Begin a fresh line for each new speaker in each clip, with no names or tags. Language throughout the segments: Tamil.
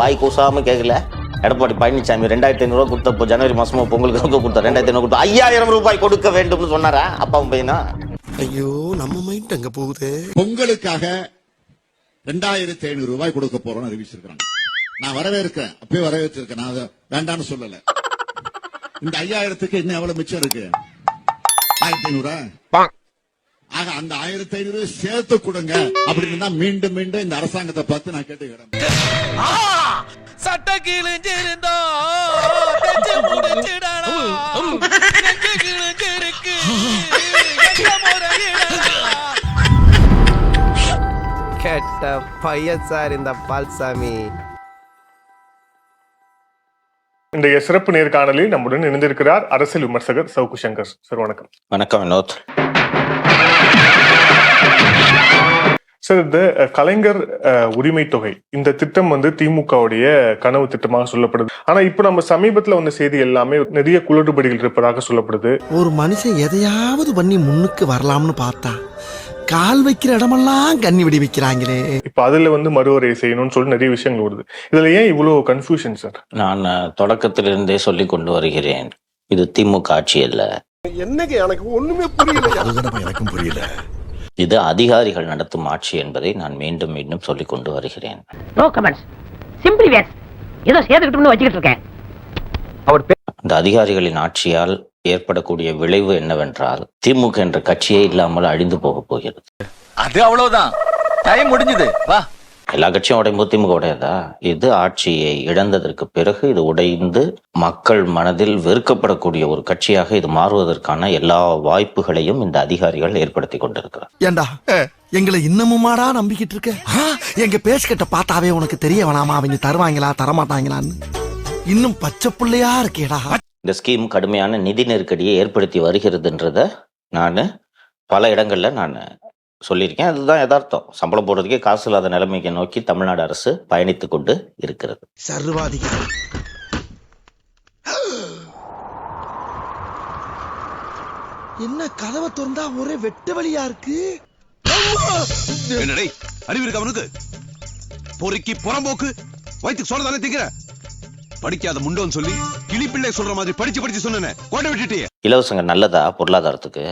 வாய் கூசாம கேட்கல எடப்பாடி பழனிசாமி ரெண்டாயிரத்தி ஐநூறுரூவா கொடுத்தப்போ ஜனவரி மாசமா பொங்கலுக்கு கொடுத்தா? ரெண்டாயிரத்தி ஐநூறு கொடுத்தா ஐயாயிரம் ரூபாய் கொடுக்க வேண்டும்னு சொன்னாரா? அப்பாவும் பையனா?
ஐயோ நம்ம மைண்ட் அங்க போகுது?
பொங்கலுக்காக ரெண்டாயிரத்தி ஐநூறு ரூபாய் கொடுக்க போறோம்னு அறிவிச்சிருக்காங்க நான் வரவேற்கிறேன். அப்பயே வரவேற்றிருக்கேன். நான் அதை வேண்டாம்னு சொல்லல. இந்த ஐயாயிரத்துக்கு இன்னும் எவ்வளவு மிச்சம் இருக்கு? ஆயிரத்தி ஐநூறா? ஆக அந்த ஆயிரத்தி ஐநூறு சேர்த்து கொடுங்க. அப்படின்னு தான் மீண்டும் மீண்டும் இந்த அரசாங்கத்தை பார்த்து நான் கேட்டுக்கிறேன்
சட்ட கிழிஞ்சிருந்தா
கெட்ட பையன் சார் இந்த பால்சாமி.
இன்றைய சிறப்பு நேர்காணலில் நம்முடன் இணைந்திருக்கிறார் அரசியல் விமர்சகர் சவுக்கு சங்கர். சார் வணக்கம்.
வணக்கம் வினோத்.
சார் இந்த கலைஞர் உரிமை தொகை இந்த திட்டம் வந்து திமுகவுடைய கனவு திட்டமாக சொல்லப்படுது. ஆனா இப்ப நம்ம சமீபத்துல வந்த செய்தி எல்லாமே நிறைய குளறுபடிகள் இருப்பதாக சொல்லப்படுது.
ஒரு மனுஷன் எதையாவது பண்ணி முன்னுக்கு வரலாம்னு பார்த்தா கால் வைக்கிற இடமெல்லாம் கண்ணி வெடி வைக்கிறாங்களே.
இப்ப அதுல வந்து மறுவரை செய்யணும்னு சொல்லி நிறைய விஷயங்கள் வருது. இதுல ஏன் இவ்வளவு கன்ஃபியூஷன் சார்
நான் தொடக்கத்திலிருந்தே சொல்லி கொண்டு வருகிறேன். இது திமுக ஆட்சி அல்ல.
என்னங்க எனக்கு ஒண்ணுமே புரியல
எனக்கும் புரியல.
இது அதிகாரிகள் நடத்தும் ஆட்சி என்பதை நான் மீண்டும் மீண்டும் சொல்லிக் கொண்டு வருகிறேன். இந்த அதிகாரிகளின் ஆட்சியால் ஏற்படக்கூடிய விளைவு என்னவென்றால் திமுக என்ற கட்சியே இல்லாமல் அழிந்து போக போகிறது.
அது அவ்வளவுதான். டைம் முடிஞ்சது. வா.
எல்லா கட்சியும் உடையும் திமுக உடையதா? இது ஆட்சியை இழந்ததற்கு பிறகு இது உடைந்து மக்கள் மனதில் வெறுக்கப்படக்கூடிய ஒரு கட்சியாக இது மாறுவதற்கான எல்லா வாய்ப்புகளையும் இந்த அதிகாரிகள் ஏற்படுத்தி கொண்டிருக்கிறார்.
ஏண்டா? எங்களை இன்னமுமாடா நம்பிக்கிட்டு இருக்க? எங்க பேசிக்கிட்ட பார்த்தாவே உனக்கு தெரிய வேணாமா? அவங்க தருவாங்களா தரமாட்டாங்களான்னு. இன்னும் பச்சை புள்ளையா இருக்கேடா.
இந்த ஸ்கீம் கடுமையான நிதி நெருக்கடியை ஏற்படுத்தி வருகிறதுன்றத நான் பல இடங்கள்ல நான் சொல்லியிருக்கேன். அதுதான் யதார்த்தம். சம்பளம் போடுறதுக்கே காசு இல்லாத நிலைமைக்கு நோக்கி தமிழ்நாடு அரசு பயணித்துக் கொண்டு இருக்கிறது.
சர்வாதிகாரி. என்ன கதவை திறந்தா ஒரே வெட்ட வழியா இருக்கு?
என்னடே அறிவு இருக்கு அவனுக்கு பொறுக்கி புறம்போக்கு வயிற்றுக்கு சொல்ல தானே திங்கிற படிக்காத முண்டோன்னு சொல்லி கிளிப்பிள்ளை சொல்ற மாதிரி படிச்சு படிச்சு சொன்னேனே கோட்டை விட்டுட்டியே.
இலவசங்க நல்லதா பொருளாதாரத்துக்கு?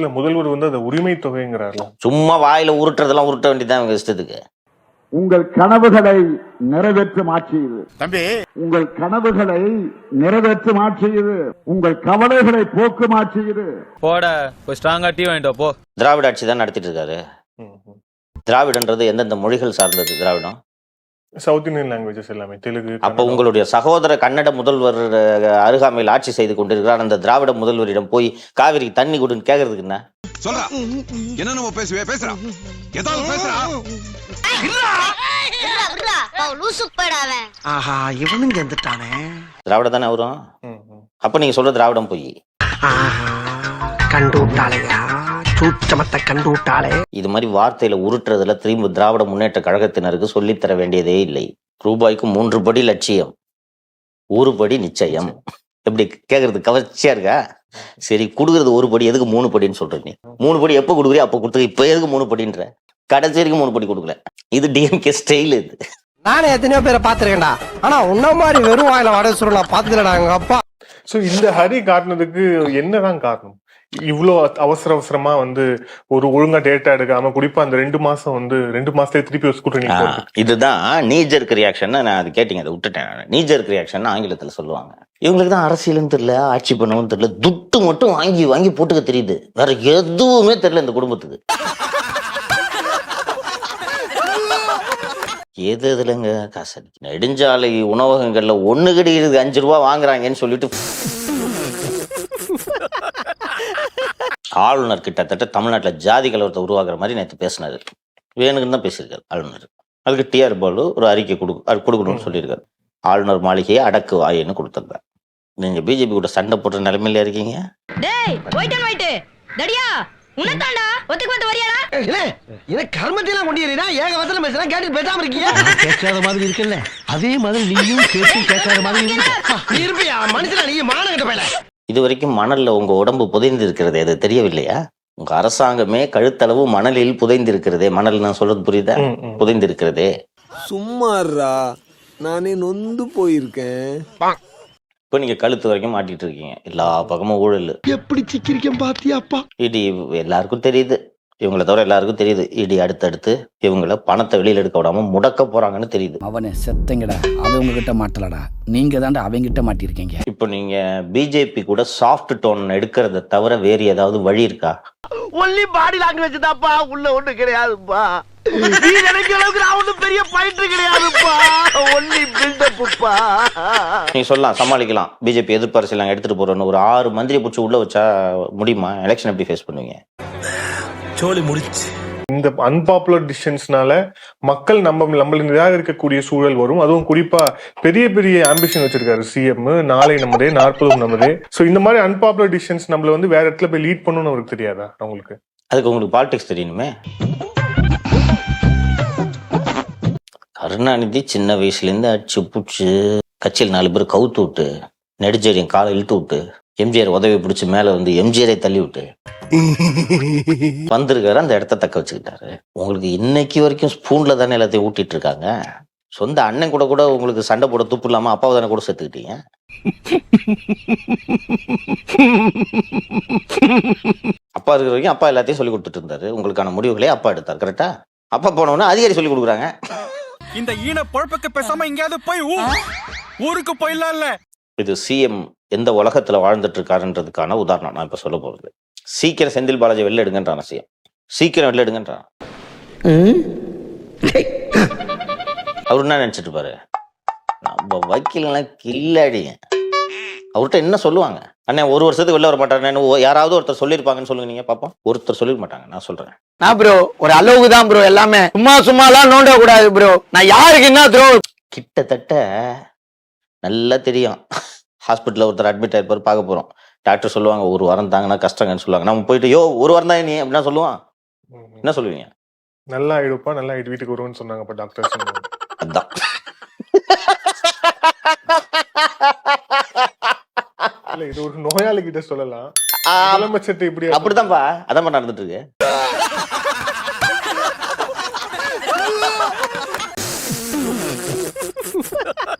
இல்ல முதல்வர் வந்து அந்த உரிமை தொகைங்கிறார்ல.
சும்மா வாயில உருட்டுறதெல்லாம் உருட்ட வேண்டியதான் இவங்க இஷ்டத்துக்கு.
உங்கள் கனவுகளை நிறைவேற்றும் ஆட்சி இது தம்பி. உங்கள் கனவுகளை நிறைவேற்றும் ஆட்சி இது உங்கள் கவலைகளை போக்கும் ஆட்சி இது
போட போய் ஸ்ட்ராங்கா டீ வாங்கிட்டு போ.
திராவிட ஆட்சி தான் நடத்திட்டு இருக்காரு. திராவிடன்றது எந்தெந்த மொழிகள் சார்ந்தது திராவிடம்?
சவுத் இந்தியன் லாங்குவேஜஸ் எல்லாமே தெலுங்கு
அப்ப. உங்களுடைய சகோதர கன்னட முதல்வர் அருகாமையில் ஆட்சி செய்து கொண்டிருக்கிறார். அந்த திராவிட முதல்வரிடம் போய் காவிரிக்கு தண்ணி கொடுன்னு கேக்குறதுக்கு என்ன?
சொல்றா. என்ன நம்ம பேசுவே? பேசுறா. ஏதாவது பேசுறா?
ஆஹா இவனுங்க எந்துட்டானே
திராவிட தானே வரும்
ம், ம்.
அப்ப நீங்க சொல்ற திராவிடம் போய்.
கண்டு விட்டாளையா சூச்சமத்தை கண்டு விட்டாளே
இது மாதிரி வார்த்தையில உருட்டுறதுல திரும்ப திராவிட முன்னேற்ற கழகத்தினருக்கு சொல்லித் தர வேண்டியதே இல்லை. ரூபாய்க்கு மூன்று படி லட்சியம் ஒரு படி நிச்சயம். எப்படி கேக்குறது கவர்ச்சியா இருக்கா? சரி குடுக்கறது ஒரு படி எதுக்கு மூணு படின்னு சொல்ற நீ? மூணு படி எப்ப கொடுக்குறியோ அப்ப கொடுத்து இப்ப எதுக்கு மூணு படின்ற? கடைசி வரைக்கும் மூணு படி கொடுக்கல. இது டிஎம்கே ஸ்டைல் இது.
நானே எத்தனையோ பேரை பாத்திருக்கேன்டா ஆனா உன்ன மாதிரி வெறும் வாயில வடை சுருள் பாத்துலடா எங்க அப்பா.
சோ இந்த ஹரி காட்டினதுக்கு என்னதான் காரணம்? இவ்வளோ அவசர அவசரமா வந்து ஒரு ஒழுங்கா டேட்டா எடுக்காம குறிப்பா அந்த ரெண்டு மாசம் வந்து ரெண்டு மாசத்துல திருப்பி ஸ்கூட்டர்
இதுதான் நீஜர்க் ரியாக்ஷன் நான் அது கேட்டீங்க அதை விட்டுட்டேன் நீஜர்க் ரியாக்ஷன் ஆங்கிலத்துல சொல்லுவாங்க. இவங்களுக்கு தான் அரசியலும் தெரியல ஆட்சி பண்ணவும் தெரியல துட்டு மட்டும் வாங்கி வாங்கி போட்டுக்க தெரியுது. வேற எதுவுமே தெரியல இந்த குடும்பத்துக்கு. எது எதுலங்க காசு நெடுஞ்சாலை உணவகங்கள்ல ஒண்ணு கிடைக்கிறது அஞ்சு ரூபா வாங்குறாங்கன்னு சொல்லிட்டு ஆளுநர் கிட்டத்தட்ட தமிழ்நாட்டுல ஜாதி கலவரத்தை உருவாக்குற மாதிரி நேற்று பேசினாரு. வேணுக்குன்னு தான் பேசியிருக்காரு ஆளுநர். அதுக்கு டிஆர் பாலு ஒரு அறிக்கை கொடு அது கொடுக்கணும்னு சொல்லியிருக்காரு. ஆளுநர் மாளிகையை அடக்கு வாயின்னு கொடுத்துருந்தார். நீங்க பிஜேபி கூட சண்டை போடுற நிலைமையில இருக்கீங்க?
டேய் ஒயிட் அண்ட் ஒயிட் தடியா உனத்தாண்டா ஒத்துக்கு வந்து வரியாடா?
இது கர்மத்தையெல்லாம் கொண்டு ஏக வசனம் பேசுறேன் கேட்டு பேசாம இருக்கிய?
கேட்காத மாதிரி இருக்குல்ல அதே மாதிரி நீயும் கேட்டு கேட்காத மாதிரி
நீ இருப்பியா? மனுஷனா நீ? மானங்கிட்ட போயில.
இது வரைக்கும் மணல்ல உங்க உடம்பு புதைந்து இருக்கிறது அது தெரியவில்லையா? உங்க அரசாங்கமே கழுத்தளவு மணலில் புதைந்து இருக்கிறதே மணல் நான் சொல்றது புரியுதா?
ம், ம்.
புதைந்து இருக்கிறதே
சும்மாறா நானே நொந்து போயிருக்கேன்.
இப்போ நீங்க கழுத்து வரைக்கும் மாட்டிட்டு இருக்கீங்க. எல்லா பக்கமும் ஊழல்.
எப்படி சிக்கிரிக்கம் பாத்தியாப்பா?
இடி எல்லாருக்கும் தெரியுது. இவங்கள தவிர எல்லாருக்கும் தெரியுது. இடி அடுத்தடுத்து இவங்கள பணத்தை வெளியில எடுக்க விடாம முடக்க போறாங்கன்னு தெரியுது.
அவனை செத்தங்கடா. அவன் உங்ககிட்ட மாட்டலடா. நீங்க தாண்டா அவங்கிட்ட மாட்டிருக்கீங்க.
இப்போ நீங்க பிஜேபி கூட சாஃப்ட் டோன் எடுக்கிறத தவிர வேறு ஏதாவது வழி இருக்கா?
ஒன்லி பாடி லாங்குவேஜ் தான்ப்பா. உள்ள ஒண்ணு கிடையாதுப்பா. நீ நினைக்கிற அளவுக்கு நான் ஒண்ணும் பெரிய பயிற்று கிடையாதுப்பா. ஒன்லி பில்டப்புப்பா
நீங்க சொல்லலாம் சமாளிக்கலாம். பிஜேபி எதிர்ப்பு அரசியல் நாங்க எடுத்துட்டு போறோம்னு ஒரு ஆறு மந்திரி பிடிச்சி உள்ள வச்சா முடியுமா? எலெக்ஷன் எப்படி ஃபேஸ் பண்ணுவீங்க?
சோலி முடிச்சு.
இந்த அன்பாப்புலர் டிசிஷன்ஸ்னால மக்கள் நம்ம நம்மள நிராகரிக்கக்கூடிய சூழல் வரும். அதுவும் குறிப்பா பெரிய பெரிய ஆம்பிஷன் வச்சிருக்காரு சிஎம் நாளை நமதே நாற்பதும் நமதே. சோ இந்த மாதிரி அன்பாப்புலர் டிசிஷன்ஸ் நம்மள வந்து வேற இடத்துல போய் லீட் பண்ணணும்னு அவருக்கு தெரியாதா அவங்களுக்கு
அதுக்கு உங்களுக்கு பாலிடிக்ஸ் தெரியணுமே. கருணாநிதி சின்ன வயசுலேருந்து அடிச்சு புடிச்சு கட்சியில் நாலு பேர் கவுத்து விட்டு நெடுஞ்செழியன் காலை இழுத்து விட்டு எம்ஜிஆர் உதவி பிடிச்சி மேலே வந்து எம்ஜிஆரை தள்ளி விட்டு வந்திருக்காரு அந்த இடத்த தக்க வச்சுக்கிட்டாரு. உங்களுக்கு இன்னைக்கு வரைக்கும் ஸ்பூன்ல தானே எல்லாத்தையும் ஊட்டிட்டு இருக்காங்க? சொந்த அண்ணன் கூட கூட உங்களுக்கு சண்டை போட துப்பு இல்லாம அப்பாவை தானே கூட சேர்த்துக்கிட்டீங்க அப்பா இருக்கிற வரைக்கும் அப்பா எல்லாத்தையும் சொல்லி கொடுத்துட்டு இருந்தாரு. உங்களுக்கான முடிவுகளே அப்பா எடுத்தார் கரெக்டா அப்பா போனவொன்னே அதிகாரி சொல்லி கொடுக்குறாங்க.
இந்த ஈன பொழப்புக்கு பேசாம எங்கேயாவது போய் ஊருக்கு போயிடலாம்ல.
இது சிஎம் எந்த உலகத்துல வாழ்ந்துட்டு இருக்காருன்றதுக்கான உதாரணம் நான் இப்ப சொல்ல போறது. சீக்கிரம் செந்தில் பாலாஜி வெளில எடுங்கன்றான் சிஎம் சீக்கிரம் வெளில எடுங்கன்றான் அவர் என்ன நினைச்சிட்டு இருப்பாரு? நம்ம வக்கீல்லாம் கில்லாடி. அவர்கிட்ட என்ன சொல்லுவாங்க? அண்ணே ஒரு வருஷத்துக்கு வெளில வர மாட்டாருன்னு யாராவது ஒருத்தர் சொல்லியிருப்பாங்கன்னு சொல்லுங்க நீங்க பாப்போம். ஒருத்தர் சொல்லிருக்க மாட்டாங்க நான் சொல்றேன்.
நான் ப்ரோ ஒரு அளவுக்கு தான் ப்ரோ எல்லாமே. சும்மா சும்மாலாம் நோண்ட கூடாது ப்ரோ நான் யாருக்கு என்ன த்ரோ
கிட்டத்தட்ட நல்லா தெரியும். ஹாஸ்பிட்டலில் ஒருத்தர் அட்மிட் ஆயிருப்பார் பார்க்க போகிறோம் டாக்டர் சொல்லுவாங்க ஒரு வாரம் தாங்கன்னா கஷ்டங்கன்னு சொல்லுவாங்க. நம்ம போயிட்டு யோ ஒரு வாரம் தான் நீ அப்படின்னா சொல்லுவான். என்ன சொல்லுவீங்க?
நல்லா ஆயிடுப்பா நல்லா ஆயிட்டு வீட்டுக்கு வருவேன்னு சொன்னாங்க அப்ப டாக்டர் சொன்னாங்க
அதான்.
இல்ல இது ஒரு நோயாளி கிட்ட சொல்லலாம்.
ஆ,
முதலமைச்சர்ட்ட இப்படி
அப்படிதான்ப்பா. அதான் நடந்துட்டு இருக்கு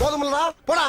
போதுமில்லடா போடா.